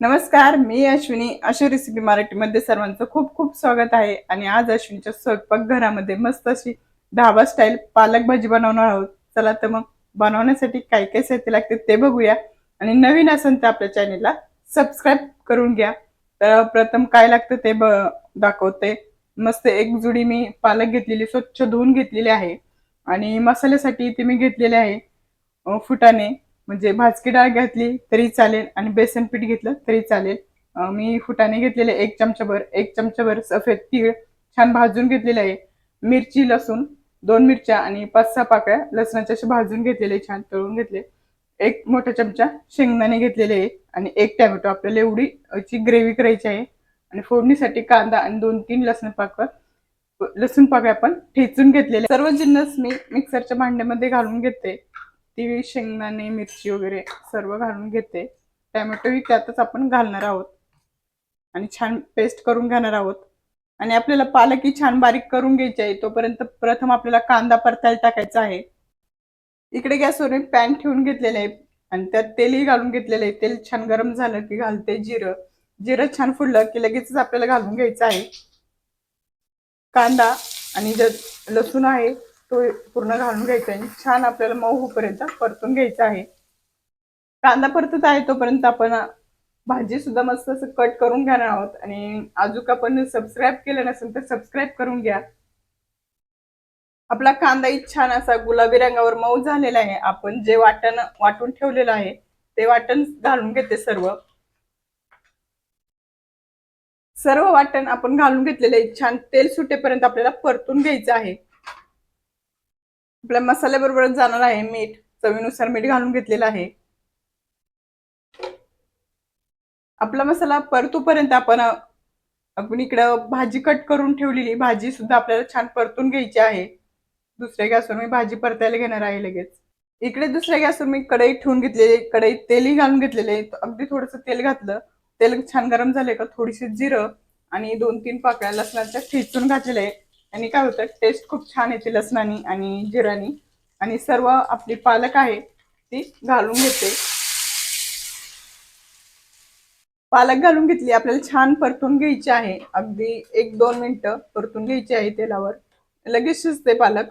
नमस्कार मी अश्विनी. अशी रेसिपी मराठीमध्ये सर्वांचं खूप खूप स्वागत आहे. आणि आज अश्विनीच्या स्वयंपाकघरामध्ये मस्त अशी ढाबा स्टाईल पालक भाजी बनवणार आहोत. चला तर मग बनवण्यासाठी काय काय साहित्य लागते ते बघूया. आणि नवीन असेल तर आपल्या चॅनेलला सबस्क्राईब करून घ्या. तर प्रथम काय लागतं ते ब दाखवते. मस्त एक जुडी मी पालक घेतलेली स्वच्छ धुवून घेतलेली आहे. आणि मसाल्यासाठी ते मी घेतलेले आहे फुटाने. फुटाणे म्हणजे भाजकी डाळ घातली तरी चालेल आणि बेसन पीठ घेतलं तरी चालेल. मी फुटाने घेतलेले एक चमचाभर एक चमचाभर सफेद तीळ छान भाजून घेतलेले आहे. मिरची लसूण दोन मिरच्या आणि पाच सहा पाकळ्या लसणाच्या असे भाजून घेतलेले छान तळून घेतले. एक मोठा चमचा शेंगदाणे घेतलेले आहे आणि एक टॅमॅटो. आपल्याला एवढी ची ग्रेव्ही करायची आहे. आणि फोडणीसाठी कांदा आणि दोन तीन लसूण पाकळ लसूण पाकळ्या पण ठेचून घेतलेले सर्व जिन्नस मी मिक्सरच्या भांड्यामध्ये घालून घेते. ती शेंगदाणे मिरची वगैरे सर्व घालून घेते. टॅमॅटोही त्यातच आपण घालणार आहोत. आणि छान पेस्ट करून घेणार आहोत. आणि आपल्याला पालकही छान बारीक करून घ्यायची आहे. तोपर्यंत प्रथम आपल्याला कांदा परतायला टाकायचा आहे. इकडे गॅसवर मी पॅन ठेवून घेतलेलं आहे. आणि त्यात तेलही घालून घेतलेलं आहे. तेल छान गरम झालं की घालते जिरं. जिरं छान फुडलं की लगेचच आपल्याला घालून घ्यायचं आहे. कांदा आणि जर लसूण आहे तो पूर्ण घालून घ्यायचा आहे. छान आपल्याला मऊ होईपर्यंत परतून घ्यायचा आहे. कांदा परतत आहे तोपर्यंत आपण भाजी सुद्धा मस्त असं कट करून घेणार आहोत. आणि अजून आपण सबस्क्राईब केलं नसेल तर सबस्क्राईब करून घ्या. आपला कांदाही छान असा गुलाबी रंगावर मऊ झालेला आहे. आपण जे वाटण वाटून ठेवलेलं आहे ते वाटण घालून घेते सर्व. सर्व वाटण आपण घालून घेतलेले आहे. छान तेल सुटेपर्यंत आपल्याला परतून घ्यायचं आहे. आपल्या मसाल्याबरोबरच जाणार आहे मीठ. चवीनुसार मीठ घालून घेतलेलं आहे. आपला मसाला परतूपर्यंत आपण आपण इकडं भाजी कट करून ठेवलेली. भाजी सुद्धा आपल्याला छान परतून घ्यायची आहे. दुसऱ्या गॅसवर मी भाजी परतायला घेणार आहे लगेच. इकडे दुसऱ्या गॅसवर मी कढई ठेवून घेतलेली कढईत तेलही घालून घेतलेले अगदी थोडंसं तेल घातलं. तेल छान गरम झाले का? थोडीशी जिरं आणि दोन तीन पाकळ्या लसणाच्या ठेचून घातलेले आहे. आणि काय होतं टेस्ट खूप छान येते लसणानी आणि जिरानी. आणि सर्व आपली पालक आहे ती घालून घेते. पालक घालून घेतली आपल्याला छान परतून घ्यायची आहे. अगदी एक दोन मिनटं परतून घ्यायची आहे तेलावर. लगेच शिजते पालक.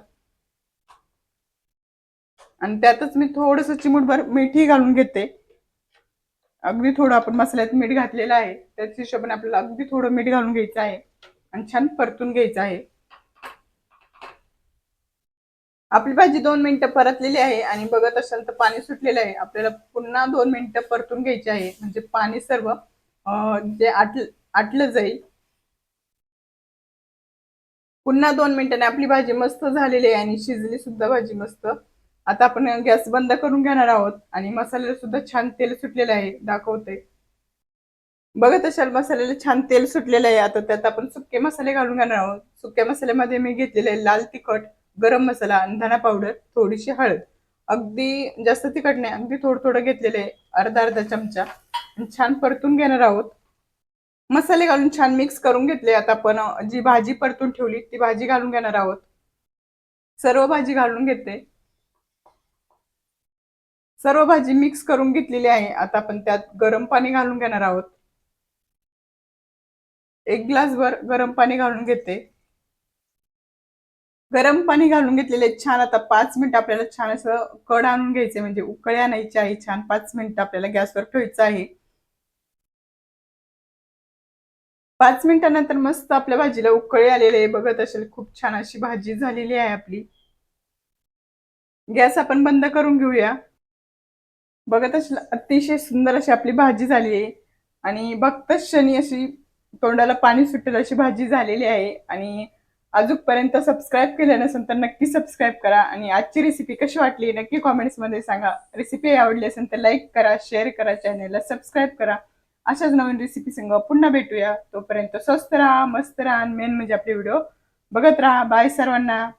आणि त्यातच मी थोडस चिमूटभर मिठी घालून घेते. अगदी थोडं आपण मसाल्यात मीठ घातलेलं आहे त्याच हिशोबाने आपल्याला अगदी थोडं मीठ घालून घ्यायचं आहे. आणि छान परतून घ्यायचं आहे. आपली भाजी दोन मिनिटं परतलेली आहे आणि बघत असाल तर पाणी सुटलेलं आहे. आपल्याला पुन्हा दोन मिनिटं परतून घ्यायची आहे. म्हणजे पाणी सर्व जे आटल आटलं जाईल. पुन्हा दोन मिनिटांनी आपली भाजी मस्त झालेली आहे आणि शिजली सुद्धा भाजी मस्त. आता आपण गॅस बंद करून घेणार आहोत आणि मसाल्याला सुद्धा छान तेल सुटलेलं आहे. दाखवते. बघत असाल मसाल्याला छान तेल सुटलेलं आहे. आता त्यात आपण सुके मसाले घालून घेणार आहोत. सुक्या मसाल्यामध्ये मी घेतलेले लाल तिखट. गरम मसाला आणि धना पावडर थोडीशी हळद. अगदी जास्त तिखट नाही अगदी थोडं थोडं घेतलेले आहे अर्धा अर्धा चमचा. छान परतून घेणार आहोत. मसाले घालून छान मिक्स करून घेतले आता आपण. जी भाजी परतून ठेवली ती भाजी घालून घेणार आहोत. सर्व भाजी घालून घेते. सर्व भाजी मिक्स करून घेतलेली आहे. आता आपण त्यात गरम पाणी घालून घेणार आहोत. एक ग्लास भर गरम पाणी घालून घेते. गरम पाणी घालून घेतलेले छान. आता पाच मिनिट आपल्याला छान असं कड आणून घ्यायचे म्हणजे उकळी आणायची आहे छान. पाच मिनिट आपल्याला गॅसवर ठेवायचं आहे. पाच मिनिटानंतर मस्त आपल्या भाजीला उकळी आलेले आहे. बघत असेल खूप छान अशी भाजी झालेली आहे आपली. गॅस आपण बंद करून घेऊया. बघत असेल अतिशय सुंदर अशी आपली भाजी झाली आहे. आणि बघतच क्षणी अशी तोंडाला पाणी सुटेल अशी भाजी झालेली आहे. आणि अजूनपर्यंत सबस्क्राईब केलं नसेल तर नक्की सबस्क्राईब करा. आणि आजची रेसिपी कशी वाटली नक्की कॉमेंट्समध्ये सांगा. रेसिपी आवडली असेल तर लाईक करा शेअर करा चॅनलला सबस्क्राईब करा. अशाच नवीन रेसिपी संग पुन्हा भेटूया. तोपर्यंत स्वस्त राहा मस्त राहा मेन म्हणजे आपले व्हिडिओ बघत राहा. बाय सर्वांना.